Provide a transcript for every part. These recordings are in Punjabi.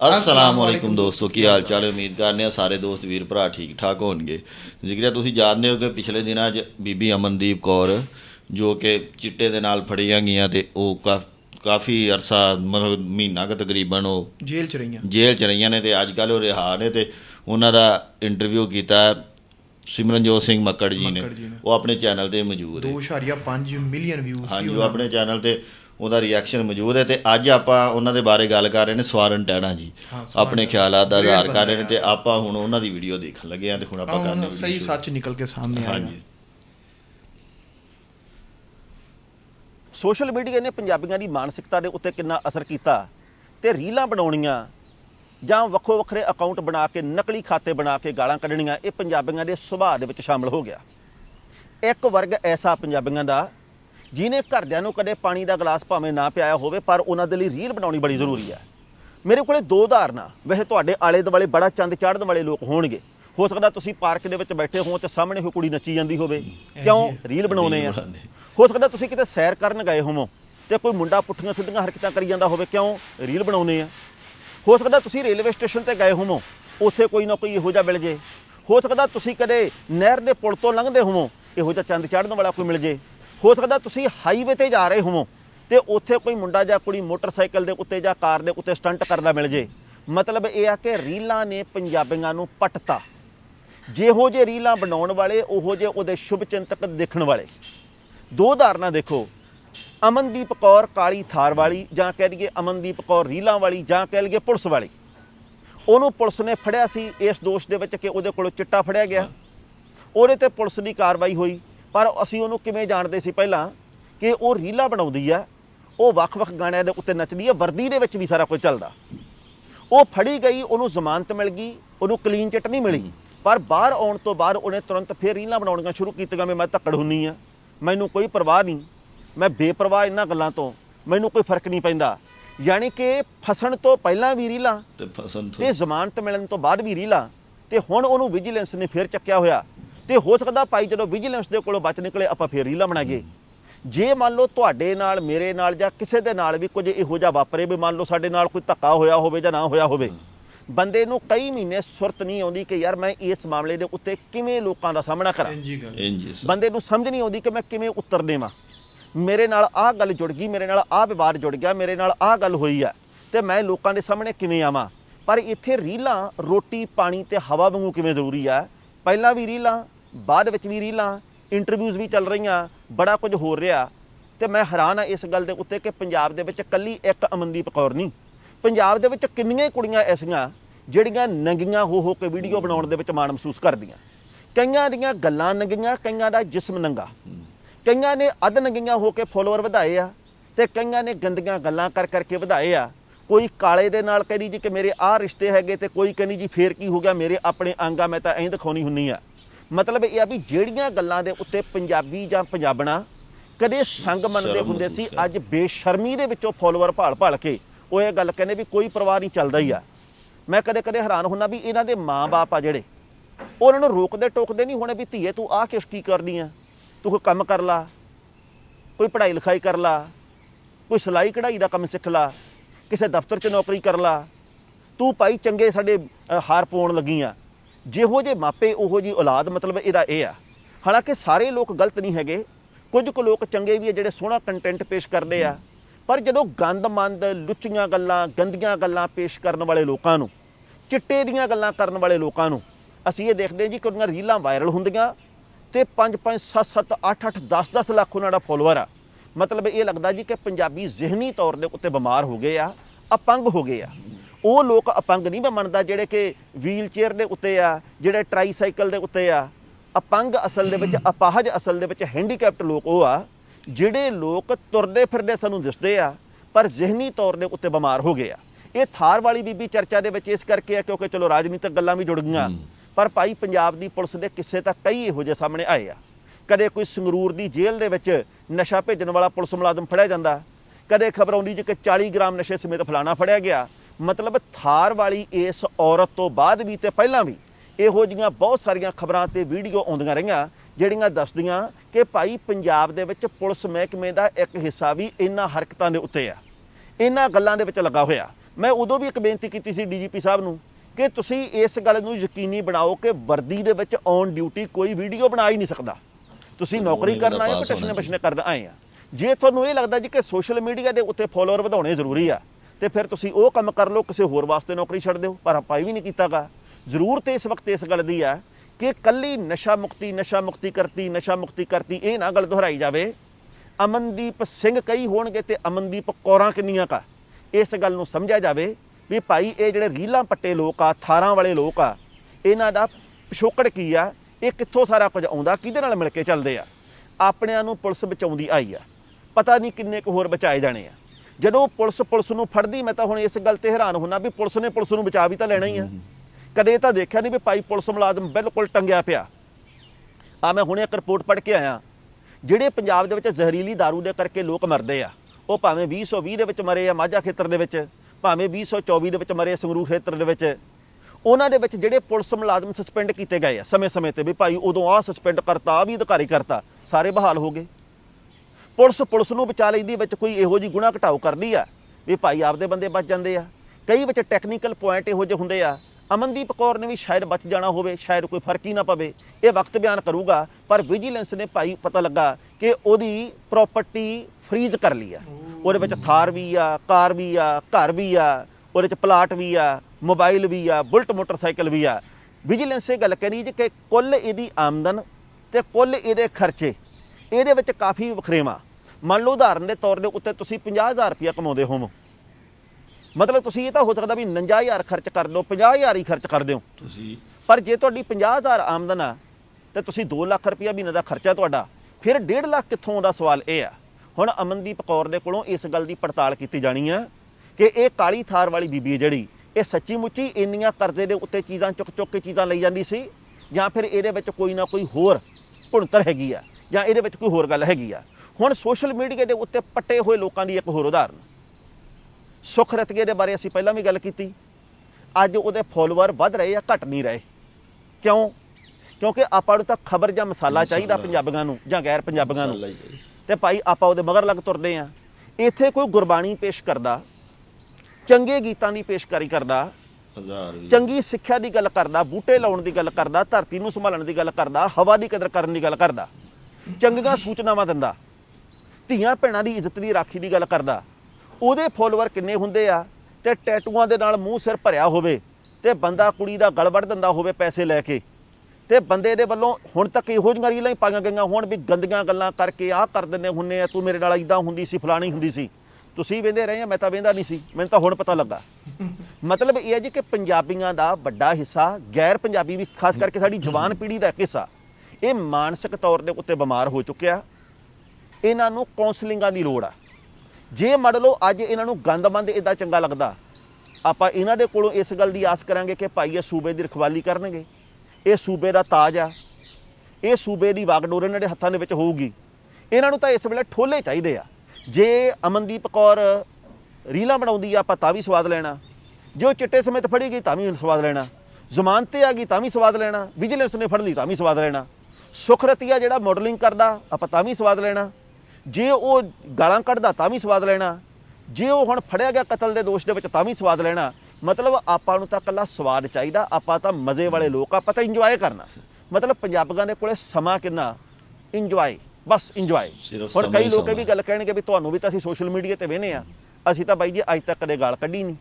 ਅਸਲਾਮ ਵਾਲੇਕੁਮ ਦੋਸਤੋ ਕੀ ਹਾਲ ਚਾਲ ਹੈ ਉਮੀਦ ਕਰਨੇ ਆ ਸਾਰੇ ਦੋਸਤ ਵੀਰ ਭਰਾ ਠੀਕ ਠਾਕ ਹੋਣਗੇ ਜ਼ਿਕਰਿਆ ਤੁਸੀਂ ਜਾਣਦੇ ਹੋ ਕਿ ਪਿਛਲੇ ਦਿਨਾਂ 'ਚ ਬੀਬੀ ਅਮਨਦੀਪ ਕੌਰ ਜੋ ਕਿ ਚਿੱਟੇ ਦੇ ਨਾਲ ਫੜੀਆਂ ਗਈਆਂ ਤੇ ਉਹ ਕਾਫੀ ਅਰਸਾ ਮਤਲਬ ਮਹੀਨਾ ਕੁ ਤਕਰੀਬਨ ਉਹ ਜੇਲ੍ਹ ਚ ਰਹੀਆਂ ਜੇਲ੍ਹ 'ਚ ਰਹੀਆਂ ਨੇ ਤੇ ਅੱਜ ਕੱਲ ਉਹ ਰਿਹਾ ਨੇ ਤੇ ਉਹਨਾਂ ਦਾ ਇੰਟਰਵਿਊ ਕੀਤਾ ਸਿਮਰਨਜੋਤ ਸਿੰਘ ਮੱਕੜ ਜੀ ਨੇ। ਉਹ ਆਪਣੇ ਚੈਨਲ ਤੇ ਮੌਜੂਦ ਹੈ 2.5 ਮਿਲੀਅਨ ਵਿਊਜ਼ ਸੀ ਹਾਂਜੀ ਉਹ ਆਪਣੇ ਚੈਨਲ ਤੇ ਉਹਦਾ ਰਿਐਕਸ਼ਨ ਮੌਜੂਦ ਹੈ ਤੇ ਅੱਜ ਆਪਾਂ ਉਹਨਾਂ ਦੇ ਬਾਰੇ ਗੱਲ ਕਰ ਰਹੇ ਨੇ ਸਵਾਰਨ ਟੈਣਾ ਜੀ। ਹਾਂ, ਆਪਣੇ ਟੈਣਾ। ਖਿਆਲਾਤ ਦਾ ਇਜ਼ਹਾਰ ਕਰ ਰਹੇ ਨੇ ਤੇ ਆਪਾਂ ਹੁਣ ਉਹਨਾਂ ਦੀ ਵੀਡੀਓ ਦੇਖਣ ਲੱਗੇ ਆ ਤੇ ਹੁਣ ਆਪਾਂ ਹਾਂ, ਕਰਨੇ ਹੁਣ ਸਹੀ ਸੱਚ ਨਿਕਲ ਕੇ ਸਾਹਮਣੇ ਆਇਆ। ਹਾਂਜੀ। ਸੋਸ਼ਲ ਮੀਡੀਆ ਨੇ ਪੰਜਾਬੀਆਂ ਦੀ ਮਾਨਸਿਕਤਾ ਦੇ ਉੱਤੇ ਕਿੰਨਾ ਅਸਰ ਕੀਤਾ ਤੇ ਰੀਲਾਂ ਬਣਾਉਣੀਆਂ ਜਾਂ ਵੱਖੋ ਵੱਖਰੇ ਅਕਾਊਂਟ ਬਣਾ ਕੇ ਨਕਲੀ ਖਾਤੇ ਬਣਾ ਕੇ ਗਾਲਾਂ ਕੱਢਣੀਆਂ ਇਹ ਪੰਜਾਬੀਆਂ ਦੇ ਸੁਭਾਅ ਦੇ ਵਿੱਚ ਸ਼ਾਮਲ ਹੋ ਗਿਆ। ਇੱਕ ਵਰਗ ਐਸਾ ਪੰਜਾਬੀਆਂ ਦਾ ਜਿਨੇ ਘਰਦਿਆਂ ਨੂੰ ਕਦੇ ਪਾਣੀ ਦਾ ਗਲਾਸ ਭਾਵੇਂ ਨਾ ਪਿਆਇਆ ਹੋਵੇ ਪਰ ਉਹਨਾਂ ਦੇ ਲਈ ਰੀਲ ਬਣਾਉਣੀ ਬੜੀ ਜ਼ਰੂਰੀ ਹੈ। ਮੇਰੇ ਕੋਲੇ ਦੋ ਉਦਾਹਰਨਾਂ। ਵੈਸੇ ਤੁਹਾਡੇ ਆਲੇ ਦੁਆਲੇ ਬੜਾ ਚੰਦ ਚੜ੍ਹਨ ਵਾਲੇ ਲੋਕ ਹੋਣਗੇ। ਹੋ ਸਕਦਾ ਤੁਸੀਂ ਪਾਰਕ ਦੇ ਵਿੱਚ ਬੈਠੇ ਹੋ ਤੇ ਸਾਹਮਣੇ ਕੋਈ ਕੁੜੀ ਨੱਚੀ ਜਾਂਦੀ ਹੋਵੇ। ਕਿਉਂ? ਰੀਲ ਬਣਾਉਣੇ ਆ। ਹੋ ਸਕਦਾ ਤੁਸੀਂ ਕਿਤੇ ਸੈਰ ਕਰਨ ਗਏ ਹੋਵੋ ਤੇ ਕੋਈ ਮੁੰਡਾ ਪੁੱਠੀਆਂ ਸਿੱਧੀਆਂ ਹਰਕਤਾਂ ਕਰੀ ਜਾਂਦਾ ਹੋਵੇ। ਕਿਉਂ? ਰੀਲ ਬਣਾਉਣੇ ਆ। ਹੋ ਸਕਦਾ ਤੁਸੀਂ ਰੇਲਵੇ ਸਟੇਸ਼ਨ ਤੇ ਗਏ ਹੋਵੋ। ਉੱਥੇ ਕੋਈ ਨਾ ਕੋਈ ਇਹੋ ਜਿਹਾ ਮਿਲ ਜੇ। ਹੋ ਸਕਦਾ ਤੁਸੀਂ ਕਦੇ ਨਹਿਰ ਦੇ ਪੁਲ ਤੋਂ ਲੰਘਦੇ ਹੋਵੋ। ਇਹੋ ਜਿਹਾ ਚੰਦ ਚੜ੍ਹਨ ਵਾਲਾ ਕੋਈ ਮਿਲ ਜੇ। ਹੋ ਸਕਦਾ ਤੁਸੀਂ ਹਾਈਵੇ ਤੇ ਜਾ ਰਹੇ ਹੋਵੋ ਤੇ ਉੱਥੇ ਕੋਈ ਮੁੰਡਾ ਜਾਂ ਕੁੜੀ ਮੋਟਰਸਾਈਕਲ ਦੇ ਉੱਤੇ ਜਾਂ ਕਾਰ ਦੇ ਉੱਤੇ ਸਟੰਟ ਕਰਦਾ ਮਿਲ ਜੇ। ਮਤਲਬ ਇਹ ਆ ਕਿ ਰੀਲਾਂ ਨੇ ਪੰਜਾਬੀਆਂ ਨੂੰ ਪਟਤਾ। ਜਿਹੋ ਜੇ ਰੀਲਾਂ ਬਣਾਉਣ ਵਾਲੇ, ਉਹੋ ਜੇ ਉਹਦੇ ਸ਼ੁਭ ਚਿੰਤਕ ਦੇਖਣ ਵਾਲੇ। ਦੋ ਉਦਾਹਰਨਾਂ ਦੇਖੋ। ਅਮਨਦੀਪ ਕੌਰ ਕਾਲੀ ਥਾਰ ਵਾਲੀ ਜਾਂ ਕਹਿ ਲਈਏ ਅਮਨਦੀਪ ਕੌਰ ਰੀਲਾਂ ਵਾਲੀ ਜਾਂ ਕਹਿ ਲਈਏ ਪੁਲਿਸ ਵਾਲੀ। ਉਹਨੂੰ ਪੁਲਿਸ ਨੇ ਫੜਿਆ ਸੀ, ਇਸ ਦੋਸ਼ ਦੇ ਵਿੱਚ ਕਿ ਉਹਦੇ ਕੋਲੋਂ ਚਿੱਟਾ ਫੜਿਆ ਗਿਆ। ਉਹਦੇ ਤੇ ਪੁਲਿਸ ਦੀ ਕਾਰਵਾਈ ਹੋਈ। ਪਰ ਅਸੀਂ ਉਹਨੂੰ ਕਿਵੇਂ ਜਾਣਦੇ ਸੀ ਪਹਿਲਾਂ ਕਿ ਉਹ ਰੀਲਾਂ ਬਣਾਉਂਦੀ ਆ ਉਹ ਵੱਖ-ਵੱਖ ਗਾਣਿਆਂ ਦੇ ਉੱਤੇ ਨੱਚਦੀ ਆ ਵਰਦੀ ਦੇ ਵਿੱਚ ਵੀ ਸਾਰਾ ਕੁਝ ਚੱਲਦਾ। ਉਹ ਫੜੀ ਗਈ ਉਹਨੂੰ ਜ਼ਮਾਨਤ ਮਿਲ ਗਈ ਉਹਨੂੰ ਕਲੀਨ ਚਿੱਟ ਨਹੀਂ ਮਿਲੀ। ਪਰ ਬਾਹਰ ਆਉਣ ਤੋਂ ਬਾਅਦ ਉਹਨੇ ਤੁਰੰਤ ਫੇਰ ਰੀਲਾਂ ਬਣਾਉਣੀਆਂ ਸ਼ੁਰੂ ਕੀਤੀਆਂ ਮੈਂ ਧੱਕੜ ਹੁੰਨੀ ਆ ਮੈਨੂੰ ਕੋਈ ਪਰਵਾਹ ਨਹੀਂ ਮੈਂ ਬੇਪਰਵਾਹ ਇਹਨਾਂ ਗੱਲਾਂ ਤੋਂ ਮੈਨੂੰ ਕੋਈ ਫ਼ਰਕ ਨਹੀਂ ਪੈਂਦਾ। ਯਾਨੀ ਕਿ ਫਸਣ ਤੋਂ ਪਹਿਲਾਂ ਵੀ ਰੀਲਾਂ ਤੇ ਫਸਨ ਤੋਂ ਤੇ ਜ਼ਮਾਨਤ ਮਿਲਣ ਤੋਂ ਬਾਅਦ ਵੀ ਰੀਲਾਂ ਤੇ ਹੁਣ ਉਹਨੂੰ ਵਿਜੀਲੈਂਸ ਨੇ ਫੇਰ ਚੱਕਿਆ ਹੋਇਆ। ਤੇ ਹੋ ਸਕਦਾ ਭਾਈ ਜਦੋਂ ਵਿਜੀਲੈਂਸ ਦੇ ਕੋਲੋਂ ਬਚ ਨਿਕਲੇ ਆਪਾਂ ਫੇਰ ਰੀਲਾਂ ਬਣਾਈਏ। ਜੇ ਮੰਨ ਲਓ ਤੁਹਾਡੇ ਨਾਲ ਮੇਰੇ ਨਾਲ ਜਾਂ ਕਿਸੇ ਦੇ ਨਾਲ ਵੀ ਕੁਝ ਇਹੋ ਜਿਹਾ ਵਾਪਰੇ ਵੀ ਮੰਨ ਲਓ ਸਾਡੇ ਨਾਲ ਕੋਈ ਧੱਕਾ ਹੋਇਆ ਹੋਵੇ ਜਾਂ ਨਾ ਹੋਇਆ ਹੋਵੇ ਬੰਦੇ ਨੂੰ ਕਈ ਮਹੀਨੇ ਸੁਰਤ ਨਹੀਂ ਆਉਂਦੀ ਕਿ ਯਾਰ ਮੈਂ ਇਸ ਮਾਮਲੇ ਦੇ ਉੱਤੇ ਕਿਵੇਂ ਲੋਕਾਂ ਦਾ ਸਾਹਮਣਾ ਕਰਾਂ। ਇੰਜੀ ਗੱਲ। ਇੰਜ ਹੀ ਸਰ। ਬੰਦੇ ਨੂੰ ਸਮਝ ਨਹੀਂ ਆਉਂਦੀ ਕਿ ਮੈਂ ਕਿਵੇਂ ਉੱਤਰ ਦੇਵਾਂ। ਮੇਰੇ ਨਾਲ ਆਹ ਗੱਲ ਜੁੜ ਗਈ ਮੇਰੇ ਨਾਲ ਆਹ ਵਿਵਾਦ ਜੁੜ ਗਿਆ ਮੇਰੇ ਨਾਲ ਆਹ ਗੱਲ ਹੋਈ ਆ ਤੇ ਮੈਂ ਲੋਕਾਂ ਦੇ ਸਾਹਮਣੇ ਕਿਵੇਂ ਆਵਾਂ? ਪਰ ਇੱਥੇ ਰੀਲਾਂ ਰੋਟੀ ਪਾਣੀ ਤੇ ਹਵਾ ਵਾਂਗੂ ਕਿਵੇਂ ਜ਼ਰੂਰੀ ਆ? ਪਹਿਲਾਂ ਵੀ ਰੀਲਾਂ, ਬਾਅਦ ਵਿੱਚ ਵੀ ਰੀਲਾਂ ਇੰਟਰਵਿਊਜ਼ ਵੀ ਚੱਲ ਰਹੀਆਂ, ਬੜਾ ਕੁਝ ਹੋ ਰਿਹਾ। ਤੇ ਮੈਂ ਹੈਰਾਨ ਆ ਇਸ ਗੱਲ ਦੇ ਉੱਤੇ ਕਿ ਪੰਜਾਬ ਦੇ ਵਿੱਚ ਕੱਲੀ ਇੱਕ ਅਮਨਦੀਪ ਕੌਰ ਨਹੀਂ। ਪੰਜਾਬ ਦੇ ਵਿੱਚ ਕਿੰਨੀਆਂ ਹੀ ਕੁੜੀਆਂ ਐਸੀਆਂ, ਜਿਹੜੀਆਂ ਨੰਗੀਆਂ ਹੋ ਹੋ ਕੇ ਵੀਡੀਓ ਬਣਾਉਣ ਦੇ ਵਿੱਚ ਮਾਣ ਮਹਿਸੂਸ ਕਰਦੀਆਂ। ਕਈਆਂ ਦੀਆਂ ਗੱਲਾਂ ਨੰਗੀਆਂ, ਕਈਆਂ ਦਾ ਜਿਸਮ ਨੰਗਾ। ਕਈਆਂ ਨੇ ਅੱਧ ਨੰਗੀਆਂ ਹੋ ਕੇ ਫੋਲੋਅਰ ਵਧਾਏ ਆ ਤੇ ਕਈਆਂ ਨੇ ਗੰਦੀਆਂ ਗੱਲਾਂ ਕਰ ਕਰਕੇ ਵਧਾਏ ਆ। ਕੋਈ ਕਾਲੇ ਦੇ ਨਾਲ ਕਹਿੰਦੀ ਜੀ ਕਿ ਮੇਰੇ ਆਹ ਰਿਸ਼ਤੇ ਹੈਗੇ ਤੇ ਕੋਈ ਕਹਿੰਦੀ ਜੀ ਫੇਰ ਕੀ ਹੋ ਗਿਆ ਮੇਰੇ ਆਪਣੇ ਅੰਗਾ ਮੈਂ ਤਾਂ ਐਂ ਦਿਖਾਉਣੀ ਹੁੰਨੀ ਆ। ਮਤਲਬ ਇਹ ਆ ਵੀ ਜਿਹੜੀਆਂ ਗੱਲਾਂ ਦੇ ਉੱਤੇ ਪੰਜਾਬੀ ਜਾਂ ਪੰਜਾਬਣਾ ਕਦੇ ਸੰਗ ਮੰਨਦੇ ਹੁੰਦੇ ਸੀ ਅੱਜ ਬੇਸ਼ਰਮੀ ਦੇ ਵਿੱਚੋਂ ਫੋਲੋਅਰ ਭਾਲ ਭਾਲ ਕੇ ਉਹ ਇਹ ਗੱਲ ਕਹਿੰਦੇ ਵੀ ਕੋਈ ਪਰਵਾਹ ਨਹੀਂ ਚੱਲਦਾ ਹੀ ਆ। ਮੈਂ ਕਦੇ ਕਦੇ ਹੈਰਾਨ ਹੁੰਦਾ ਵੀ ਇਹਨਾਂ ਦੇ ਮਾਂ-ਬਾਪ ਆ ਜਿਹੜੇ ਉਹਨਾਂ ਨੂੰ ਰੋਕਦੇ ਟੋਕਦੇ ਨਹੀਂ ਹੋਣੇ ਵੀ ਧੀਏ ਤੂੰ ਆਹ ਕਿਸ ਕੀ ਕਰਨੀ ਆ? ਤੂੰ ਕੋਈ ਕੰਮ ਕਰ ਲਾ ਕੋਈ ਪੜ੍ਹਾਈ ਲਿਖਾਈ ਕਰ ਲਾ ਕੋਈ ਸਿਲਾਈ ਕਢਾਈ ਦਾ ਕੰਮ ਸਿੱਖ ਲਾ। ਕਿਸੇ ਦਫ਼ਤਰ 'ਚ ਨੌਕਰੀ ਕਰ ਲਾ। ਤੂੰ ਭਾਈ ਚੰਗੇ ਸਾਡੇ ਹਾਰ ਪਾਉਣ ਲੱਗੀ ਆ। ਜਿਹੋ ਜੇ ਮਾਪੇ, ਉਹੋ ਜੀ ਔਲਾਦ ਮਤਲਬ ਇਹਦਾ ਇਹ ਆ। ਹਾਲਾਂਕਿ ਸਾਰੇ ਲੋਕ ਗਲਤ ਨਹੀਂ ਹੈਗੇ। ਕੁਝ ਕੁ ਲੋਕ ਚੰਗੇ ਵੀ ਆ, ਜਿਹੜੇ ਸੋਹਣਾ ਕੰਟੈਂਟ ਪੇਸ਼ ਕਰਦੇ ਆ। ਪਰ ਜਦੋਂ ਗੰਦਮੰਦ, ਲੁੱਚੀਆਂ ਗੱਲਾਂ, ਗੰਦੀਆਂ ਗੱਲਾਂ ਪੇਸ਼ ਕਰਨ ਵਾਲੇ ਲੋਕਾਂ ਨੂੰ, ਚਿੱਟੇ ਦੀਆਂ ਗੱਲਾਂ ਕਰਨ ਵਾਲੇ ਲੋਕਾਂ ਨੂੰ, ਅਸੀਂ ਇਹ ਦੇਖਦੇ ਜੀ ਕਿ ਉਹਦੀਆਂ ਰੀਲਾਂ ਵਾਇਰਲ ਹੁੰਦੀਆਂ ਤੇ 5 5 7 7 8 8 10 10 ਲੱਖ ਉਹਨਾਂ ਦਾ ਫੋਲੋਅਰ ਆ। ਮਤਲਬ ਇਹ ਲੱਗਦਾ ਜੀ ਕਿ ਪੰਜਾਬੀ ਜ਼ਿਹਨੀ ਤੌਰ ਦੇ ਉੱਤੇ ਬਿਮਾਰ ਹੋ ਗਏ ਆ ਅਪੰਗ ਹੋ ਗਏ ਆ। ਉਹ ਲੋਕ ਅਪੰਗ ਨਹੀਂ ਮੈਂ ਮੰਨਦਾ ਜਿਹੜੇ ਕਿ ਵੀਲ ਚੇਅਰ ਦੇ ਉੱਤੇ ਆ ਜਿਹੜੇ ਟਰਾਈਸਾਈਕਲ ਦੇ ਉੱਤੇ ਆ। ਅਪੰਗ ਅਸਲ ਦੇ ਵਿੱਚ ਅਪਾਹਜ ਅਸਲ ਦੇ ਵਿੱਚ ਹੈਂਡੀਕੈਪਟ ਲੋਕ ਉਹ ਆ ਜਿਹੜੇ ਲੋਕ ਤੁਰਦੇ ਫਿਰਦੇ ਸਾਨੂੰ ਦਿਸਦੇ ਆ ਪਰ ਜ਼ਿਹਨੀ ਤੌਰ ਦੇ ਉੱਤੇ ਬਿਮਾਰ ਹੋ ਗਏ ਆ। ਇਹ ਥਾਰ ਵਾਲੀ ਬੀਬੀ ਚਰਚਾ ਦੇ ਵਿੱਚ ਇਸ ਕਰਕੇ ਆ ਕਿਉਂਕਿ ਚਲੋ ਰਾਜਨੀਤਿਕ ਗੱਲਾਂ ਵੀ ਜੁੜ ਗਈਆਂ। ਪਰ ਭਾਈ ਪੰਜਾਬ ਦੀ ਪੁਲਿਸ ਦੇ ਕਿੱਸੇ ਤਾਂ ਕਈ ਇਹੋ ਜਿਹੇ ਸਾਹਮਣੇ ਆਏ ਆ। ਕਦੇ ਕੋਈ ਸੰਗਰੂਰ ਦੀ ਜੇਲ੍ਹ ਦੇ ਵਿੱਚ ਨਸ਼ਾ ਭੇਜਣ ਵਾਲਾ ਪੁਲਿਸ ਮੁਲਾਜ਼ਮ ਫੜਿਆ ਜਾਂਦਾ। ਕਦੇ ਖਬਰ ਆਉਂਦੀ ਜੀ ਕਿ 40 ਗ੍ਰਾਮ ਨਸ਼ੇ ਸਮੇਤ ਫਲਾਣਾ ਫੜਿਆ ਗਿਆ। ਮਤਲਬ ਥਾਰ ਵਾਲੀ ਇਸ ਔਰਤ ਤੋਂ ਬਾਅਦ ਵੀ ਤੇ ਪਹਿਲਾਂ ਵੀ ਇਹੋ ਜੀਆਂ ਬਹੁਤ ਸਾਰੀਆਂ ਖਬਰਾਂ ਤੇ ਵੀਡੀਓ ਆਉਂਦੀਆਂ ਰਹੀਆਂ, ਜਿਹੜੀਆਂ ਦੱਸਦੀਆਂ ਕਿ ਭਾਈ ਪੰਜਾਬ ਦੇ ਵਿੱਚ ਪੁਲਿਸ ਮਹਿਕਮੇ ਦਾ ਇੱਕ ਹਿੱਸਾ ਵੀ ਇਹਨਾਂ ਹਰਕਤਾਂ ਦੇ ਉੱਤੇ ਆ। ਇਹਨਾਂ ਗੱਲਾਂ ਦੇ ਵਿੱਚ ਲੱਗਾ ਹੋਇਆ। ਮੈਂ ਉਦੋਂ ਵੀ ਇੱਕ ਬੇਨਤੀ ਕੀਤੀ ਸੀ ਡੀਜੀਪੀ ਸਾਹਿਬ ਨੂੰ ਕਿ ਤੁਸੀਂ ਇਸ ਗੱਲ ਨੂੰ ਯਕੀਨੀ ਬਣਾਓ ਕਿ ਵਰਦੀ ਦੇ ਵਿੱਚ ਔਨ ਡਿਊਟੀ ਕੋਈ ਵੀਡੀਓ ਬਣਾ ਹੀ ਨਹੀਂ ਸਕਦਾ। ਤੁਸੀਂ ਨੌਕਰੀ ਕਰਨ ਆਏ ਹੋ ਪਾਸ ਪਟੀਸ਼ਨ ਹੋਣਾ ਪਟੀਸ਼ਨ ਕਰਨ ਆਏ ਆ? ਜੇ ਤੁਹਾਨੂੰ ਇਹ ਲੱਗਦਾ ਜੀ ਕਿ ਸੋਸ਼ਲ ਮੀਡੀਆ ਦੇ ਉੱਤੇ ਫਾਲੋਅਰ ਵਧਾਉਣੇ ਜ਼ਰੂਰੀ ਆ ਤੇ ਫਿਰ ਤੁਸੀਂ ਉਹ ਕੰਮ ਕਰ ਲਓ ਕਿਸੇ ਹੋਰ ਵਾਸਤੇ ਨੌਕਰੀ ਛੱਡ ਦਿਓ ਪਰ ਆਪਾਂ ਇਹ ਵੀ ਨਹੀਂ ਕੀਤਾਗਾ ਜ਼ਰੂਰਤ ਇਸ ਵਕਤ ਇਸ ਗੱਲ ਦੀ ਆ ਕਿ ਕੱਲੀ ਨਸ਼ਾ ਮੁਕਤੀ ਨਸ਼ਾ ਮੁਕਤੀ ਕਰਤੀ ਨਸ਼ਾ ਮੁਕਤੀ ਕਰਤੀ ਇਹ ਨਾ ਗੱਲ ਦੁਹਰਾਈ ਜਾਵੇ। ਅਮਨਦੀਪ ਸਿੰਘ ਕਈ ਹੋਣਗੇ ਤੇ ਅਮਨਦੀਪ ਕੌਰਾਂ ਕਿੰਨੀਆਂ ਕਾ? ਇਸ ਗੱਲ ਨੂੰ ਸਮਝਿਆ ਜਾਵੇ ਵੀ ਭਾਈ ਇਹ ਜਿਹੜੇ ਰੀਲਾਂ ਪੱਟੇ ਲੋਕ ਆ ਥਾਰਾਂ ਵਾਲੇ ਲੋਕ ਆ ਇਹਨਾਂ ਦਾ ਪਿਛੋਕੜ ਕੀ ਆ? ਇਹ ਕਿੱਥੋਂ ਸਾਰਾ ਕੁਝ ਆਉਂਦਾ? ਕਿਹਦੇ ਨਾਲ ਮਿਲ ਕੇ ਚੱਲਦੇ ਆ? ਆਪਣਿਆਂ ਨੂੰ ਪੁਲਿਸ ਬਚਾਉਂਦੀ ਆਈ ਆ। ਪਤਾ ਨਹੀਂ ਕਿੰਨੇ ਕੁ ਹੋਰ ਬਚਾਏ ਜਾਣੇ ਆ। ਜਦੋਂ ਪੁਲਿਸ ਪੁਲਿਸ ਨੂੰ ਫੜਦੀ, ਮੈਂ ਤਾਂ ਹੁਣ ਇਸ ਗੱਲ ਤੇ ਹੈਰਾਨ ਹੁੰਨਾ ਵੀ ਪੁਲਿਸ ਨੇ ਪੁਲਿਸ ਨੂੰ ਬਚਾ ਵੀ ਤਾਂ ਲੈਣਾ ਹੀ ਆ। ਕਦੇ ਤਾਂ ਦੇਖਿਆ ਨਹੀਂ ਵੀ ਭਾਈ ਪੁਲਿਸ ਮੁਲਾਜ਼ਮ ਬਿਲਕੁਲ ਟੰਗਿਆ ਪਿਆ। ਆ ਮੈਂ ਹੁਣੇ ਇੱਕ ਰਿਪੋਰਟ ਪੜ੍ਹ ਕੇ ਆਇਆ। ਜਿਹੜੇ ਪੰਜਾਬ ਦੇ ਵਿੱਚ ਜ਼ਹਿਰੀਲੀ दारू ਦੇ ਕਰਕੇ ਲੋਕ ਮਰਦੇ ਆ, ਉਹ ਭਾਵੇਂ 2020 ਦੇ ਵਿੱਚ ਮਰੇ ਆ ਮਾਝਾ ਖੇਤਰ ਦੇ ਵਿੱਚ, ਭਾਵੇਂ 2024 ਦੇ ਵਿੱਚ ਮਰੇ ਸੰਗਰੂਰ ਖੇਤਰ ਦੇ ਵਿੱਚ ਉਹਨਾਂ ਦੇ ਵਿੱਚ ਜਿਹੜੇ ਪੁਲਿਸ ਮੁਲਾਜ਼ਮ ਸਸਪੈਂਡ ਕੀਤੇ ਗਏ ਆ, ਸਮੇਂ-ਸਮੇਂ ਤੇ ਵੀ ਭਾਈ ਉਦੋਂ ਆ ਸਸਪੈਂਡ ਕਰਤਾ ਆ ਵੀ ਅਧਿਕਾਰੀ ਕਰਤਾ, ਸਾਰੇ ਬਹਾਲ ਹੋ ਗਏ। ਪੁਲਿਸ ਪੁਲਿਸ ਨੂੰ ਬਚਾ ਲੈਂਦੀ ਵਿੱਚ ਕੋਈ ਇਹੋ ਜੀ ਗੁਨਾਹ ਘਟਾਓ ਕਰਦੀ ਆ, ਵੀ ਭਾਈ ਆਪਦੇ ਬੰਦੇ ਬਚ ਜਾਂਦੇ ਆ। ਕਈ ਵਿੱਚ ਟੈਕਨੀਕਲ ਪੁਆਇੰਟ ਇਹੋ ਜਿਹੇ ਹੁੰਦੇ ਆ, ਅਮਨਦੀਪ ਕੌਰ ਨੇ ਵੀ ਸ਼ਾਇਦ ਬਚ ਜਾਣਾ ਹੋਵੇ, ਸ਼ਾਇਦ ਕੋਈ ਫ਼ਰਕ ਹੀ ਨਾ ਪਵੇ, ਇਹ ਵਕਤ ਬਿਆਨ ਕਰੂਗਾ, ਪਰ ਵਿਜੀਲੈਂਸ ਨੇ ਭਾਈ ਪਤਾ ਲੱਗਾ ਕਿ ਉਹਦੀ ਪ੍ਰਾਪਰਟੀ ਫਰੀਜ਼ ਕਰ ਲਈ ਆ। ਉਹਦੇ ਵਿੱਚ ਥਾਰ ਵੀ ਆ, ਕਾਰ ਵੀ ਆ, ਘਰ ਵੀ ਆ, ਉਹਦੇ ਚ ਪਲਾਟ ਵੀ ਆ ਮੋਬਾਈਲ ਵੀ ਆ ਬੁਲਟ ਮੋਟਰਸਾਈਕਲ ਵੀ ਆ। ਵਿਜੀਲੈਂਸ ਇਹ ਗੱਲ ਕਰੀ ਜੀ ਕਿ ਕੁੱਲ ਇਹਦੀ ਆਮਦਨ ਤੇ ਕੁੱਲ ਇਹਦੇ ਖਰਚੇ ਇਹਦੇ ਵਿੱਚ ਕਾਫੀ ਵਖਰੇਵਾ। ਮੰਨ ਲਓ ਉਦਾਹਰਨ ਦੇ ਤੌਰ ਦੇ ਉੱਤੇ ਤੁਸੀਂ 50000 ਰੁਪਇਆ ਕਮਾਉਂਦੇ ਹੋਵੋ। ਮਤਲਬ ਤੁਸੀਂ ਇਹ ਤਾਂ ਹੋ ਸਕਦਾ ਵੀ 59000 ਖਰਚ ਕਰ ਦਿਓ 50000 ਹੀ ਖਰਚ ਕਰ ਦਿਓ। ਤੁਸੀਂ ਪਰ ਜੇ ਤੁਹਾਡੀ 50000 ਆਮਦਨ ਆ ਤੇ ਤੁਸੀਂ 2 ਲੱਖ ਰੁਪਇਆ ਮਹੀਨੇ ਦਾ ਖਰਚਾ ਤੁਹਾਡਾ ਫਿਰ 1.5 ਲੱਖ ਕਿੱਥੋਂ ਆਉਂਦਾ ਸਵਾਲ ਇਹ ਆ। ਹੁਣ ਅਮਨਦੀਪ ਕੌਰ ਦੇ ਕੋਲੋਂ ਇਸ ਗੱਲ ਦੀ ਪੜਤਾਲ ਕੀਤੀ ਜਾਣੀ ਆ ਕਿ ਇਹ ਕਾਲੀ ਥਾਰ ਵਾਲੀ ਬੀਬੀ ਜਿਹੜੀ ਇਹ ਸੱਚੀ ਮੁੱਚੀ ਇੰਨੀਆਂ ਕਰਜ਼ੇ ਦੇ ਉੱਤੇ ਚੀਜ਼ਾਂ ਚੁੱਕ ਚੁੱਕ ਕੇ ਚੀਜ਼ਾਂ ਲਈ ਜਾਂਦੀ ਸੀ ਜਾਂ ਫਿਰ ਇਹਦੇ ਵਿੱਚ ਕੋਈ ਨਾ ਕੋਈ ਹੋਰ ਭੁਣਤਰ ਹੈਗੀ ਆ ਜਾਂ ਇਹਦੇ ਵਿੱਚ ਕੋਈ ਹੋਰ ਗੱਲ ਹੈਗੀ ਆ। ਹੁਣ ਸੋਸ਼ਲ ਮੀਡੀਆ ਦੇ ਉੱਤੇ ਪੱਟੇ ਹੋਏ ਲੋਕਾਂ ਦੀ ਇੱਕ ਹੋਰ ਉਦਾਹਰਨ। ਸੁਖ ਰਤਗੇ ਦੇ ਬਾਰੇ ਅਸੀਂ ਪਹਿਲਾਂ ਵੀ ਗੱਲ ਕੀਤੀ। ਅੱਜ ਉਹਦੇ ਫੋਲੋਅਰ ਵੱਧ ਰਹੇ ਆ ਘਟ ਨਹੀਂ ਰਹੇ। ਕਿਉਂ? ਕਿਉਂਕਿ ਆਪਾਂ ਨੂੰ ਤਾਂ ਖਬਰ ਜਾਂ ਮਸਾਲਾ ਚਾਹੀਦਾ। ਪੰਜਾਬੀਆਂ ਨੂੰ ਜਾਂ ਗੈਰ ਪੰਜਾਬੀਆਂ ਨੂੰ। ਤੇ ਭਾਈ ਆਪਾਂ ਉਹਦੇ ਮਗਰ ਲੱਗ ਤੁਰਦੇ ਆ। ਇੱਥੇ ਕੋਈ ਗੁਰਬਾਣੀ ਪੇਸ਼ ਕਰਦਾ ਚੰਗੇ ਗੀਤਾਂ ਦੀ ਪੇਸ਼ਕਾਰੀ ਕਰਦਾ ਹਜ਼ਾਰ ਵੀ। ਚੰਗੀ ਸਿੱਖਿਆ ਦੀ ਗੱਲ ਕਰਦਾ ਬੂਟੇ ਲਾਉਣ ਦੀ ਗੱਲ ਕਰਦਾ ਧਰਤੀ ਨੂੰ ਸੰਭਾਲਣ ਦੀ ਗੱਲ ਕਰਦਾ ਹਵਾ ਦੀ ਕਦਰ ਕਰਨ ਦੀ ਗੱਲ ਕਰਦਾ ਚੰਗੀਆਂ ਸੂਚਨਾਵਾਂ ਦਿੰਦਾ ਧੀਆਂ ਭੈਣਾਂ ਦੀ ਇੱਜ਼ਤ ਦੀ ਰਾਖੀ ਦੀ ਗੱਲ ਕਰਦਾ ਉਹਦੇ ਫੋਲੋਅਰ ਕਿੰਨੇ ਹੁੰਦੇ ਆ? ਤੇ ਟੈਟੂਆਂ ਦੇ ਨਾਲ ਮੂੰਹ ਸਿਰ ਭਰਿਆ ਹੋਵੇ ਤੇ ਬੰਦਾ ਕੁੜੀ ਦਾ ਗਲ ਵੱਢ ਦਿੰਦਾ ਹੋਵੇ ਪੈਸੇ ਲੈ ਕੇ ਤੇ ਬੰਦੇ ਦੇ ਵੱਲੋਂ ਹੁਣ ਤੱਕ ਇਹੋ ਜਿਹੀਆਂ ਰੀਲਾਂ ਹੀ ਪਾਈਆਂ ਗਈਆਂ ਹੁਣ ਵੀ ਗੰਦੀਆਂ ਗੱਲਾਂ ਕਰਕੇ ਆਹ ਕਰ ਦਿੰਦੇ ਹੁੰਨੇ ਆ ਤੂੰ ਮੇਰੇ ਨਾਲ ਇਦਾਂ ਹੁੰਦੀ ਸੀ ਫਲਾਣੀ ਹੁੰਦੀ ਸੀ। ਤੁਸੀਂ ਵੇਂਦੇ ਰਹੇ ਆ, ਮੈਂ ਤਾਂ ਵੇਂਦਾ ਨਹੀਂ ਸੀ। ਮੈਨੂੰ ਤਾਂ ਹੁਣ ਪਤਾ ਲੱਗਾ। ਮਤਲਬ ਇਹ ਹੈ ਜੀ ਕਿ ਪੰਜਾਬੀਆਂ ਦਾ ਵੱਡਾ ਹਿੱਸਾ, ਗੈਰ ਪੰਜਾਬੀ ਵੀ, ਖਾਸ ਕਰਕੇ ਸਾਡੀ ਜਵਾਨ ਪੀੜ੍ਹੀ ਦਾ ਇੱਕ ਹਿੱਸਾ। ਇਹ ਮਾਨਸਿਕ ਤੌਰ ਦੇ ਉੱਤੇ ਬਿਮਾਰ ਹੋ ਚੁੱਕਿਆ। ਇਹਨਾਂ ਨੂੰ ਕਾਉਂਸਲਿੰਗਾਂ ਦੀ ਲੋੜ ਆ। ਜੇ ਮੰਨ ਲਓ ਅੱਜ ਇਹਨਾਂ ਨੂੰ ਗੰਦਮੰਦ ਇਦਾਂ ਚੰਗਾ ਲੱਗਦਾ, ਆਪਾਂ ਇਹਨਾਂ ਦੇ ਕੋਲੋਂ ਇਸ ਗੱਲ ਦੀ ਆਸ ਕਰਾਂਗੇ ਕਿ ਭਾਈ ਇਹ ਸੂਬੇ ਦੀ ਰਖਵਾਲੀ ਕਰਨਗੇ। ਇਹ ਸੂਬੇ ਦਾ ਤਾਜ ਆ। ਇਹ ਸੂਬੇ ਦੀ ਵਾਗਡੋਰ ਇਹਨਾਂ ਦੇ ਹੱਥਾਂ ਦੇ ਵਿੱਚ ਹੋਊਗੀ। ਇਹਨਾਂ ਨੂੰ ਤਾਂ ਇਸ ਵੇਲੇ ਠੋਲੇ ਚਾਹੀਦੇ ਆ। ਜੇ ਅਮਨਦੀਪ ਕੌਰ ਰੀਲਾਂ ਬਣਾਉਂਦੀ ਆ ਆਪਾਂ ਤਾਂ ਵੀ ਸਵਾਦ ਲੈਣਾ। ਜੇ ਉਹ ਚਿੱਟੇ ਸਮੇਤ ਫੜੀ ਗਈ ਤਾਂ ਵੀ ਸਵਾਦ ਲੈਣਾ। ਜ਼ਮਾਨਤ ਤੇ ਆ ਗਈ ਤਾਂ ਵੀ ਸਵਾਦ ਲੈਣਾ। ਵਿਜੀਲੈਂਸ ਨੇ ਫੜ ਲਈ ਤਾਂ ਵੀ ਸਵਾਦ ਲੈਣਾ। ਸੁਖਰਤੀਆ ਜਿਹੜਾ ਮਾਡਲਿੰਗ ਕਰਦਾ ਆਪਾਂ ਤਾਂ ਵੀ ਸਵਾਦ ਲੈਣਾ। ਜੇ ਉਹ ਗਾਲਾਂ ਕੱਢਦਾ ਤਾਂ ਵੀ ਸਵਾਦ ਲੈਣਾ। ਜੇ ਉਹ ਹੁਣ ਫੜਿਆ ਗਿਆ ਕਤਲ ਦੇ ਦੋਸ਼ ਦੇ ਵਿੱਚ ਤਾਂ ਵੀ ਸਵਾਦ ਲੈਣਾ। ਮਤਲਬ ਆਪਾਂ ਨੂੰ ਤਾਂ ਕੱਲਾ ਸਵਾਦ ਚਾਹੀਦਾ ਆਪਾਂ ਤਾਂ ਮਜ਼ੇ ਵਾਲੇ ਲੋਕ ਆ, ਆਪਾਂ ਤਾਂ ਇੰਜੋਏ ਕਰਨਾ। ਮਤਲਬ ਪੰਜਾਬੀਆਂ ਦੇ ਕੋਲੇ ਸਮਾਂ ਕਿੰਨਾ? ਇੰਜੋਏ ਬਸ ਇੰਜੋਏ ਹੁਣ ਕਈ ਲੋਕ ਇਹ। ਵੀ ਗੱਲ ਕਹਿਣਗੇ ਵੀ ਤੁਹਾਨੂੰ ਵੀ ਤਾਂ ਅਸੀਂ ਸੋਸ਼ਲ ਮੀਡੀਆ ਤੇ ਵੇਨੇ ਆ। ਅਸੀਂ ਤਾਂ ਬਾਈ ਜੀ ਅੱਜ ਤੱਕ ਕਦੇ ਗਾਲ ਕੱਢੀ ਨਹੀਂ।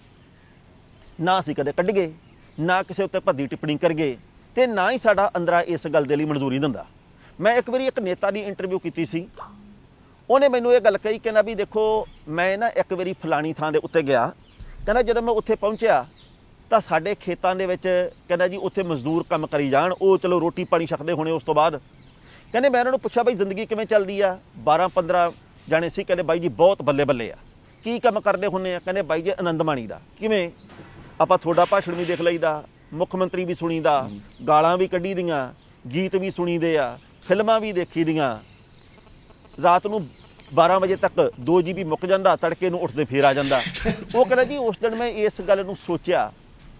ਨਾ ਅਸੀਂ ਕਦੇ ਕੱਢ ਗਏ ਨਾ ਕਿਸੇ ਉੱਤੇ ਭੱਦੀ ਟਿੱਪਣੀ ਕਰ ਗਏ ਤੇ ਨਾ ਹੀ ਸਾਡਾ ਅੰਦਰਾ ਇਸ ਗੱਲ ਦੇ ਲਈ ਮਨਜ਼ੂਰੀ ਦਿੰਦਾ। ਮੈਂ ਇੱਕ ਵਾਰੀ ਇੱਕ ਨੇਤਾ ਦੀ ਇੰਟਰਵਿਊ ਕੀਤੀ ਸੀ। ਉਹਨੇ ਮੈਨੂੰ ਇਹ ਗੱਲ ਕਹੀ ਕਹਿੰਦਾ ਵੀ ਦੇਖੋ ਮੈਂ ਨਾ ਇੱਕ ਵਾਰੀ ਫਲਾਣੀ ਥਾਂ ਦੇ ਉੱਤੇ ਗਿਆ। ਕਹਿੰਦਾ ਜਦੋਂ ਮੈਂ ਉੱਥੇ ਪਹੁੰਚਿਆ ਤਾਂ ਸਾਡੇ ਖੇਤਾਂ ਦੇ ਵਿੱਚ ਕਹਿੰਦਾ ਜੀ ਉੱਥੇ ਮਜ਼ਦੂਰ ਕੰਮ ਕਰੀ ਜਾਣ ਉਹ ਚਲੋ ਰੋਟੀ ਪਾਣੀ ਛਕਦੇ ਹੋਣੇ ਉਸ ਤੋਂ ਬਾਅਦ। ਕਹਿੰਦੇ ਮੈਂ ਇਹਨਾਂ ਨੂੰ ਪੁੱਛਿਆ ਬਈ ਜ਼ਿੰਦਗੀ ਕਿਵੇਂ ਚੱਲਦੀ ਆ? 12 15 ਜਾਣੇ ਸੀ, ਕਹਿੰਦੇ ਬਾਈ ਜੀ ਬਹੁਤ ਬੱਲੇ ਬੱਲੇ ਆ। ਕੀ ਕੰਮ ਕਰਦੇ ਹੁੰਨੇ ਆ? ਕਹਿੰਦੇ ਬਾਈ ਜੀ ਆਨੰਦ ਮਾਣੀ ਦਾ। ਕਿਵੇਂ? ਆਪਾਂ ਤੁਹਾਡਾ ਭਾਸ਼ਣ ਵੀ ਦੇਖ ਲਈਦਾ, ਮੁੱਖ ਮੰਤਰੀ ਵੀ ਸੁਣੀਦਾ, ਗਾਲਾਂ ਵੀ ਕੱਢੀ ਦੀਆਂ ਗੀਤ ਵੀ ਸੁਣੀਦੇ ਆ, ਫਿਲਮਾਂ ਵੀ ਦੇਖੀ ਦੀਆਂ ਰਾਤ ਨੂੰ 12 ਵਜੇ ਤੱਕ 2 ਜੀਬੀ ਮੁੱਕ ਜਾਂਦਾ, ਤੜਕੇ ਨੂੰ ਉੱਠਦੇ ਫੇਰ ਆ ਜਾਂਦਾ। ਉਹ ਕਹਿੰਦਾ ਜੀ, ਉਸ ਦਿਨ ਮੈਂ ਇਸ ਗੱਲ ਨੂੰ ਸੋਚਿਆ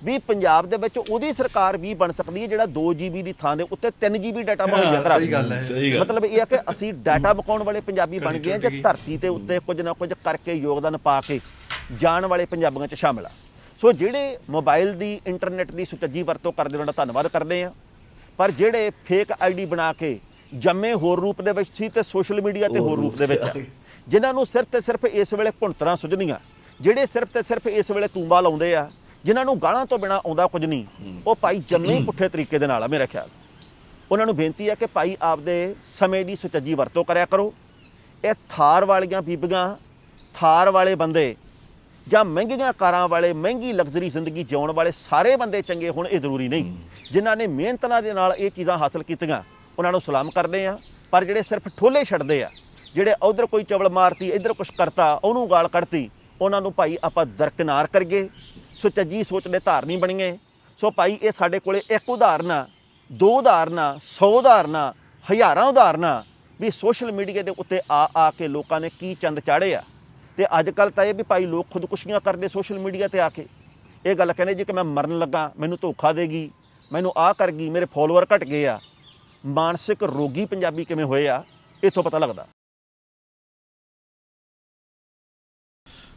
ਵੀ ਪੰਜਾਬ ਦੇ ਵਿੱਚ ਉਹਦੀ ਸਰਕਾਰ ਵੀ ਬਣ ਸਕਦੀ ਹੈ ਜਿਹੜਾ 2 ਜੀਬੀ ਦੀ ਥਾਂ ਦੇ ਉੱਤੇ 3 ਜੀਬੀ ਡਾਟਾ ਮੁਹੱਈਆ ਕਰਾ ਸਹੀ ਗੱਲ ਹੈ। ਮਤਲਬ ਇਹ ਹੈ ਕਿ ਅਸੀਂ ਡਾਟਾ ਬਕਾਉਣ ਵਾਲੇ ਪੰਜਾਬੀ ਬਣ ਗਏ ਹਾਂ ਜੇ। ਧਰਤੀ ਤੇ ਉੱਤੇ ਕੁਝ ਨਾ ਕੁਝ ਕਰਕੇ ਯੋਗਦਾਨ ਪਾ ਕੇ ਜਾਣ ਵਾਲੇ ਪੰਜਾਬੀਆਂ 'ਚ ਸ਼ਾਮਲ ਆ। ਸੋ ਜਿਹੜੇ ਮੋਬਾਈਲ ਦੀ ਇੰਟਰਨੈਟ ਦੀ ਸੁਚੱਜੀ ਵਰਤੋਂ ਕਰਦੇ ਉਹਨਾਂ ਦਾ ਧੰਨਵਾਦ ਕਰਦੇ ਆ ਪਰ ਜਿਹੜੇ ਫੇਕ ਆਈਡੀ ਬਣਾ ਕੇ ਜੰਮੇ ਹੋਰ ਰੂਪ ਦੇ ਵਿੱਚ ਸੀ ਤੇ ਸੋਸ਼ਲ ਮੀਡੀਆ ਤੇ ਹੋਰ ਰੂਪ ਦੇ ਵਿੱਚ ਜਿਨ੍ਹਾਂ ਨੂੰ ਸਿਰਫ ਤੇ ਸਿਰਫ ਇਸ ਵੇਲੇ ਭੁੰਤਰਾਂ ਸੁਝਣੀਆਂ ਜਿਹੜੇ ਸਿਰਫ ਤੇ ਸਿਰਫ ਇਸ ਵੇਲੇ ਤੂੰਬਾ ਲਾਉਂਦੇ ਆ ਜਿਨ੍ਹਾਂ ਨੂੰ ਗਾਲਾਂ ਤੋਂ ਬਿਨਾ ਆਉਂਦਾ ਕੁਝ ਨਹੀਂ। ਉਹ ਭਾਈ ਜੰਮੇ ਹੀ। ਪੁੱਠੇ ਤਰੀਕੇ ਦੇ ਨਾਲ ਆ ਮੇਰਾ ਖਿਆਲ। ਉਹਨਾਂ ਨੂੰ ਬੇਨਤੀ ਹੈ ਕਿ ਭਾਈ ਆਪਦੇ ਸਮੇਂ ਦੀ ਸੁਚੱਜੀ ਵਰਤੋਂ ਕਰਿਆ ਕਰੋ। ਇਹ ਥਾਰ ਵਾਲੀਆਂ ਬੀਬੀਆਂ ਥਾਰ ਵਾਲੇ ਬੰਦੇ ਜਾਂ ਮਹਿੰਗੀਆਂ ਕਾਰਾਂ ਵਾਲੇ ਮਹਿੰਗੀ ਲਗਜ਼ਰੀ ਜ਼ਿੰਦਗੀ ਜਿਉਣ ਵਾਲੇ ਸਾਰੇ ਬੰਦੇ ਚੰਗੇ ਹੋਣ ਇਹ ਜ਼ਰੂਰੀ ਨਹੀਂ। ਜਿਨ੍ਹਾਂ ਨੇ ਮਿਹਨਤਾਂ ਦੇ ਨਾਲ ਇਹ ਚੀਜ਼ਾਂ ਹਾਸਲ ਕੀਤੀਆਂ ਉਹਨਾਂ ਨੂੰ ਸਲਾਮ ਕਰਦੇ ਆ ਪਰ ਜਿਹੜੇ ਸਿਰਫ ਠੋਲੇ ਛੱਡਦੇ ਆ ਜਿਹੜੇ ਉਧਰ ਕੋਈ ਚਵਲ ਮਾਰਤੀ ਇੱਧਰ ਕੁਛ ਕਰਤਾ ਉਹਨੂੰ ਗਾਲ ਕੱਢਤੀ ਉਹਨਾਂ ਨੂੰ ਭਾਈ ਆਪਾਂ ਦਰਕਨਾਰ ਕਰੀਏ। ਸੁਚੱਜੀ ਸੋਚ ਦੇ ਧਾਰਨੀ ਬਣੀਏ ਸੋ ਭਾਈ, ਇਹ ਸਾਡੇ ਕੋਲੇ ਇੱਕ ਉਦਾਹਰਨ ਆ, ਦੋ ਉਦਾਹਰਨ ਆ 100 ਉਦਾਹਰਨਾਂ ਹਜ਼ਾਰਾਂ ਉਦਾਹਰਨਾਂ ਵੀ ਸੋਸ਼ਲ ਮੀਡੀਆ ਦੇ ਉੱਤੇ ਆ ਆ ਕੇ ਲੋਕਾਂ ਨੇ ਕੀ ਚੰਦ ਚਾੜੇ ਆ। ਤੇ ਅੱਜ ਕੱਲ ਤਾਂ ਇਹ ਵੀ ਭਾਈ ਲੋਕ ਖੁਦਕੁਸ਼ੀਆਂ ਕਰਦੇ ਸੋਸ਼ਲ ਮੀਡੀਆ ਤੇ ਆ ਕੇ। ਇਹ ਗੱਲ ਕਹਿੰਦੇ ਜੀ ਕਿ ਮੈਂ ਮਰਨ ਲੱਗਾ, ਮੈਨੂੰ ਧੋਖਾ ਦੇਗੀ ਮੈਨੂੰ ਆਹ ਕਰ ਗਈ, ਮੇਰੇ ਫੋਲੋਅਰ ਘਟ ਗਏ ਆ। ਮਾਨਸਿਕ ਰੋਗੀ ਪੰਜਾਬੀ ਕਿਵੇਂ ਹੋਏ ਆ, ਇੱਥੋਂ ਪਤਾ ਲੱਗਦਾ।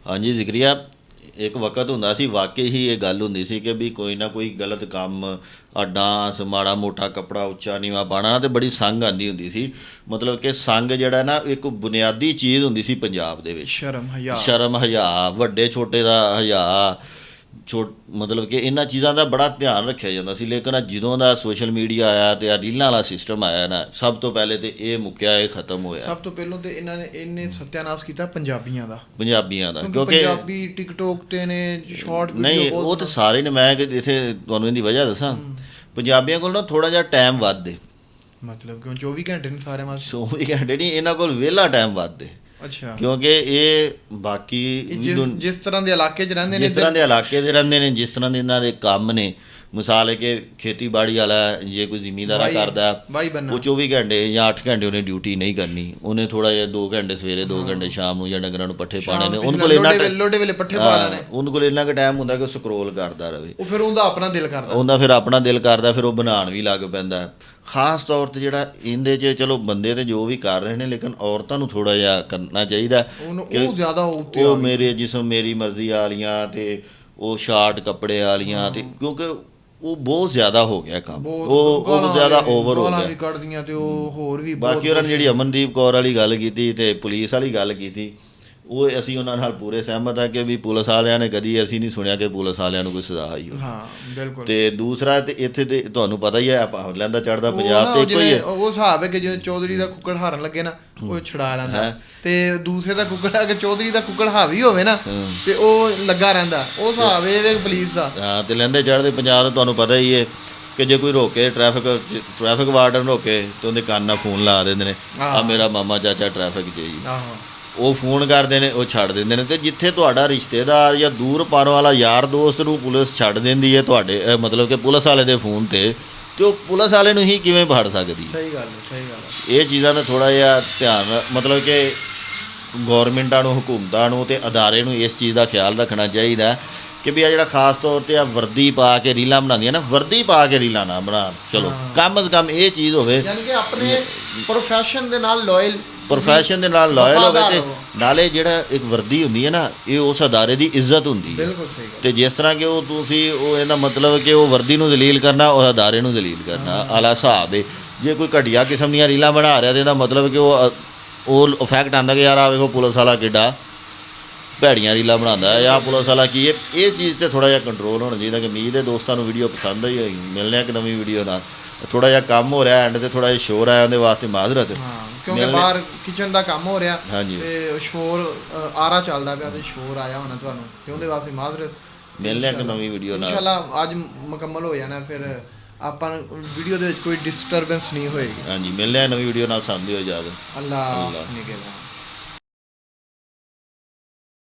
ਹਾਂਜੀ ਜ਼ਿਕਰੀਆ ਇੱਕ ਵਕਤ ਹੁੰਦਾ ਸੀ ਵਾਕਈ ਹੀ ਇਹ ਗੱਲ ਹੁੰਦੀ ਸੀ ਕਿ ਵੀ ਕੋਈ ਨਾ ਕੋਈ ਗਲਤ ਕੰਮ ਆ ਡਾਂਸ ਮਾੜਾ ਮੋਟਾ ਕਪੜਾ ਉੱਚਾ ਨੀਵਾ ਪਾਣਾ ਤੇ ਬੜੀ ਸੰਗ ਆਂਦੀ ਹੁੰਦੀ ਸੀ। ਮਤਲਬ ਕਿ ਸੰਗ ਜਿਹੜਾ ਨਾ ਇੱਕ ਬੁਨਿਆਦੀ ਚੀਜ਼ ਹੁੰਦੀ ਸੀ ਪੰਜਾਬ ਦੇ ਵਿੱਚ। ਸ਼ਰਮ ਹਯਾ। ਸ਼ਰਮ ਹਯਾ ਵੱਡੇ ਛੋਟੇ ਦਾ ਹਯਾ। ਛੋਟ ਮਤਲਬ ਕਿ ਇਹਨਾਂ ਚੀਜ਼ਾਂ ਦਾ ਬੜਾ ਧਿਆਨ ਰੱਖਿਆ ਜਾਂਦਾ ਸੀ। ਲੇਕਿਨ ਜਦੋਂ ਦਾ ਸੋਸ਼ਲ ਮੀਡੀਆ ਆਇਆ ਤੇ ਆ ਰੀਲਾਂ ਵਾਲਾ ਸਿਸਟਮ ਆਇਆ ਨਾ ਸਭ ਤੋਂ ਪਹਿਲੇ ਤੇ ਇਹ ਮੁੱਕਿਆ ਇਹ ਖਤਮ ਹੋਇਆ। ਸਭ ਤੋਂ ਪਹਿਲਾਂ ਤੇ ਇਹਨਾਂ ਨੇ ਇਹਨੇ ਸਤਿਆਨਾਸ਼ ਕੀਤਾ ਪੰਜਾਬੀਆਂ ਦਾ। ਪੰਜਾਬੀਆਂ ਦਾ ਕਿਉਂਕਿ ਪੰਜਾਬੀ ਟਿਕਟੋਕ ਤੇ ਨੇ ਸ਼ਾਰਟ ਨਹੀਂ ਉਹ ਤਾਂ ਸਾਰੇ ਨੇ ਮੈਂ ਕਿ ਇਥੇ ਤੁਹਾਨੂੰ ਇਹਦੀ ਵਜ੍ਹਾ ਦੱਸਾਂ। ਪੰਜਾਬੀਆਂ ਕੋਲ ਨਾ ਥੋੜਾ ਜਿਹਾ ਟਾਈਮ ਵੱਧ ਏ ਮਤਲਬ ਕਿ 24 ਘੰਟੇ ਨੇ ਸਾਰੇ ਮਾਸ ਸੋ ਇਹ ਘੰਟੇ ਨਹੀਂ ਇਹਨਾਂ ਕੋਲ ਵਿਹਲਾ ਟਾਈਮ ਵੱਧ ਏ ਅੱਛਾ। ਕਿਉਂਕਿ ਇਹ ਬਾਕੀ ਜਿਸ ਤਰ੍ਹਾਂ ਦੇ ਇਲਾਕੇ 'ਚ ਰਹਿੰਦੇ ਨੇ ਜਿਸ ਤਰ੍ਹਾਂ ਦੇ ਇਲਾਕੇ ਦੇ ਰਹਿੰਦੇ ਨੇ ਜਿਸ ਤਰ੍ਹਾਂ ਦੇ ਇਹਨਾਂ ਦੇ ਕੰਮ ਨੇ। ਮਿਸਾਲ ਹੈ ਕਿ ਖੇਤੀਬਾੜੀ ਵਾਲਾ ਜੇ ਕੋਈ ਜ਼ਿਮੀਂਦਾਰਾ ਕਰਦਾ। ਉਹ 24 ਘੰਟੇ ਜਾਂ 8 ਘੰਟੇ ਉਹਨੇ ਡਿਊਟੀ ਨਹੀਂ ਕਰਨੀ। ਉਹਨੇ ਥੋੜਾ ਜਿਹਾ 2 ਘੰਟੇ ਸਵੇਰੇ 2 ਘੰਟੇ ਸ਼ਾਮ ਨੂੰ ਜਾਂ ਡੰਗਰਾਂ ਨੂੰ ਪੱਠੇ ਪਾਣੇ ਨੇ। ਉਹਨਾਂ ਕੋਲ ਇੰਨਾ ਲੋਡੇ ਵੇਲੇ ਪੱਠੇ ਪਾ ਲੈਣੇ। ਉਹਨਾਂ ਕੋਲ ਇੰਨਾ ਕੁ ਟਾਈਮ ਹੁੰਦਾ ਕਿ ਉਹ ਸਕਰੋਲ ਕਰਦਾ ਰਹੇ ਉਹ ਫਿਰ ਉਹਦਾ ਆਪਣਾ ਦਿਲ ਕਰਦਾ। ਉਹਦਾ ਫਿਰ ਆਪਣਾ ਦਿਲ ਕਰਦਾ ਫਿਰ ਉਹ ਬਣਾਉਣ ਵੀ ਲੱਗ ਪੈਂਦਾ। ਖਾਸ ਤੌਰ ਤੇ ਜਿਹੜਾ ਇਹਦੇ 'ਚ ਚਲੋ ਬੰਦੇ ਤੇ ਜੋ ਵੀ ਕਰ ਰਹੇ ਨੇ ਲੇਕਿਨ ਔਰਤਾਂ ਨੂੰ ਥੋੜਾ ਜਿਹਾ ਕਰਨਾ ਚਾਹੀਦਾ ਉਹ ਜ਼ਿਆਦਾ ਉੱਤੇ ਉਹ ਮੇਰੇ ਜਿਸਮ ਮੇਰੀ ਮਰਜ਼ੀ ਵਾਲੀਆਂ ਤੇ ਉਹ ਸ਼ਾਰਟ ਕੱਪੜੇ ਵਾਲੀਆਂ ਤੇ ਕਿਉਂਕਿ ਉਹ ਬਹੁਤ ਜ਼ਿਆਦਾ ਹੋ ਗਿਆ ਕੰਮ। ਉਹ ਉਹ ਜ਼ਿਆਦਾ ਓਵਰ ਹੋ ਗਾਲਾਂ ਗਿਆ। ਵੀ ਕੱਢਦੀਆਂ ਤੇ ਉਹ ਹੋਰ ਵੀ ਬਾਕੀ ਉਹਨਾਂ ਨੇ ਜਿਹੜੀ ਅਮਨਦੀਪ ਕੌਰ ਵਾਲੀ ਗੱਲ ਕੀਤੀ ਤੇ ਪੁਲਿਸ ਵਾਲੀ ਗੱਲ ਕੀਤੀ ਉਹ ਅਸੀਂ ਉਹਨਾਂ ਨਾਲ ਪੂਰੇ ਸਹਿਮਤ ਆ ਕਿ ਵੀ ਪੁਲਿਸ ਵਾਲਿਆਂ ਨੇ ਕਦੀ ਅਸੀਂ ਨਹੀਂ ਸੁਣਿਆ ਕਿ ਪੁਲਿਸ ਵਾਲਿਆਂ ਨੂੰ ਕੋਈ ਸਜ਼ਾ ਆਈ ਹੋਵੇ। ਹਾਂ ਬਿਲਕੁਲ। ਤੇ ਦੂਸਰਾ ਤੇ ਇੱਥੇ ਤੇ ਤੁਹਾਨੂੰ ਪਤਾ ਹੀ ਹੈ ਆਪਾਂ ਲੈਂਦਾ ਚੜਦਾ ਪੰਜਾਬ ਤੇ ਇੱਕੋ ਹੀ ਜਿਵੇਂ ਹੈ। ਉਹ ਹਿਸਾਬ ਹੈ ਕਿ ਜੇ ਚੌਧਰੀ ਦਾ ਕੁੱਕੜ ਹਾਰਨ ਲੱਗੇ ਨਾ ਉਹ ਛੁਡਾ ਲੈਂਦਾ। ਤੇ ਦੂਸਰੇ ਦਾ ਕੁੱਕੜ ਅਗਰ ਚੌਧਰੀ ਦਾ ਕੁੱਕੜ ਹਾਵੀ ਹੋਵੇ ਨਾ ਤੇ ਉਹ ਲੱਗਾ ਰਹਿੰਦਾ। ਉਹ ਹਿਸਾਬ ਇਹ ਵੇ ਪੁਲਿਸ ਦਾ। ਹਾਂ ਤੇ ਲੈਂਦੇ ਚੜਦੇ ਪੰਜਾਬ ਤੇ ਤੁਹਾਨੂੰ ਪਤਾ ਹੀ ਹੈ ਕਿ ਜੇ ਕੋਈ ਰੋਕੇ ਟ੍ਰੈਫਿਕ ਟ੍ਰੈਫਿਕ ਵਾਰਡਨ ਰੋਕੇ ਤੇ ਉਹਦੇ ਕੰਨ ਨਾਲ ਫੋਨ ਲਾ ਦਿੰਦੇ ਨੇ ਆ। ਮੇਰਾ ਮਾਮਾ ਚਾਚਾ ਟ੍ਰੈਫਿਕ 'ਚ ਹੈ ਜੀ। ਆਹੋ। ਉਹ ਫੋਨ ਕਰਦੇ ਨੇ ਉਹ ਛੱਡ ਦਿੰਦੇ ਨੇ। ਤੇ ਜਿੱਥੇ ਤੁਹਾਡਾ ਰਿਸ਼ਤੇਦਾਰ ਜਾਂ ਦੂਰ ਪਰ ਵਾਲਾ ਯਾਰ ਦੋਸਤ ਨੂੰ ਪੁਲਿਸ ਛੱਡ ਦਿੰਦੀ ਹੈ ਤੁਹਾਡੇ ਮਤਲਬ ਕਿ ਪੁਲਿਸ ਵਾਲੇ ਦੇ ਫੋਨ ਤੇ ਤੇ ਉਹ ਪੁਲਿਸ ਵਾਲੇ ਨੂੰ ਹੀ ਕਿਵੇਂ ਫੜ ਸਕਦੀ ਹੈ? ਸਹੀ ਗੱਲ ਹੈ ਸਹੀ ਗੱਲ ਇਹ ਚੀਜ਼ਾਂ ਦਾ ਥੋੜਾ ਜਿਹਾ ਧਿਆਨ ਮਤਲਬ ਕਿ ਗਵਰਨਮੈਂਟਾਂ ਨੂੰ ਹਕੂਮਤਾਂ ਨੂੰ ਤੇ ਅਦਾਰੇ ਨੂੰ ਇਸ ਚੀਜ਼ ਦਾ ਖਿਆਲ ਰੱਖਣਾ ਚਾਹੀਦਾ ਕਿ ਵੀ ਆ ਜਿਹੜਾ ਖਾਸ ਤੌਰ ਤੇ ਆ ਵਰਦੀ ਪਾ ਕੇ ਰੀਲਾਂ ਬਣਾਉਂਦੀਆਂ ਨਾ ਵਰਦੀ ਪਾ ਕੇ ਰੀਲਾਂ ਨਾ ਬਣਾਉਣ। ਚਲੋ ਕਮ ਅਜ਼ ਕਮ ਇਹ ਚੀਜ਼ ਹੋਵੇ। ਯਾਨੀ ਕਿ ਆਪਣੇ ਪ੍ਰੋਫੈਸ਼ਨ ਦੇ ਨਾਲ ਲਾਇਲ ਪ੍ਰੋਫੈਸ਼ਨ ਦੇ ਨਾਲ ਲਾਇਲ ਹੋਵੇ ਤੇ। ਨਾਲੇ ਜਿਹੜਾ ਇੱਕ ਵਰਦੀ ਹੁੰਦੀ ਹੈ ਨਾ ਇਹ ਉਸ ਅਦਾਰੇ ਦੀ ਇੱਜ਼ਤ ਹੁੰਦੀ ਹੈ। ਬਿਲਕੁਲ ਸਹੀ ਤੇ ਜਿਸ ਤਰ੍ਹਾਂ ਕਿ ਉਹ ਤੁਸੀਂ ਉਹ ਇਹਦਾ ਮਤਲਬ ਕਿ ਉਹ ਵਰਦੀ ਨੂੰ ਦਲੀਲ ਕਰਨਾ ਉਹ ਅਦਾਰੇ ਨੂੰ ਦਲੀਲ ਕਰਨਾ ਆਲਾ ਹਿਸਾਬ ਹੈ ਜੇ ਕੋਈ ਘਟੀਆ ਕਿਸਮ ਦੀਆਂ ਰੀਲਾਂ ਬਣਾ ਰਿਹਾ ਤੇ ਇਹਦਾ ਮਤਲਬ ਕਿ ਉਹ ਉਹ ਇਫੈਕਟ ਆਂਦਾ ਕਿ ਯਾਰ ਆ ਵੇਖੋ ਪੁਲਿਸ ਵਾਲਾ ਕਿੱਡਾ ਭੈੜੀਆਂ ਰੀਲਾਂ ਬਣਾਉਂਦਾ ਹੈ। ਜਾਂ ਪੁਲਿਸ ਵਾਲਾ ਕੀ ਹੈ? ਇਹ ਚੀਜ਼ ਤੇ ਥੋੜਾ ਜਿਹਾ ਕੰਟਰੋਲ ਹੋਣਾ ਚਾਹੀਦਾ ਕਿ ਮੀਤ ਦੇ ਦੋਸਤਾਂ ਨੂੰ ਵੀਡੀਓ ਪਸੰਦ ਆਈ ਹੋਈ। ਮਿਲਨੇ ਆ ਕਿ ਨਵੀਂ ਵੀਡੀਓ ਨਾਲ। ਥੋੜਾ ਜਿਹਾ ਕੰਮ ਹੋ ਰਿਹਾ ਐਂਡ ਤੇ ਥੋੜਾ ਜਿਹਾ ਸ਼ੋਰ ਆਇਆ ਉਹਦੇ ਵਾਸਤੇ ਮਾਜ਼ਰਤ ਹਾਂ ਕਿਉਂਕਿ ਬਾਹਰ ਕਿਚਨ ਦਾ ਕੰਮ ਹੋ ਰਿਹਾ। ਤੇ ਸ਼ੋਰ ਆਰਾ ਚੱਲਦਾ ਪਿਆ ਤੇ ਸ਼ੋਰ ਆਇਆ ਹੋਣਾ ਤੁਹਾਨੂੰ। ਤੇ ਉਹਦੇ ਵਾਸਤੇ ਮਾਜ਼ਰਤ ਮਿਲਨੇ ਆ ਕਿ ਨਵੀਂ ਵੀਡੀਓ ਨਾਲ। ਇਨਸ਼ਾਅੱਲਾ ਅੱਜ ਮੁਕੰਮਲ ਹੋ ਜਾਣਾ ਫਿਰ ਆਪਾਂ ਵੀਡੀਓ ਦੇ ਵਿੱਚ ਕੋਈ ਡਿਸਟਰਬੈਂਸ ਨਹੀਂ ਹੋਏਗੀ। ਹਾਂਜੀ ਮਿਲਨੇ ਆ ਨਵੀਂ ਵੀਡੀਓ ਨਾਲ। ਸਾਹਮਣੇ ਹੋ ਜਾਵੇ। ਅੱਲਾ ਅੱਲਾ। ਨਿਗਹਿਬਾਨ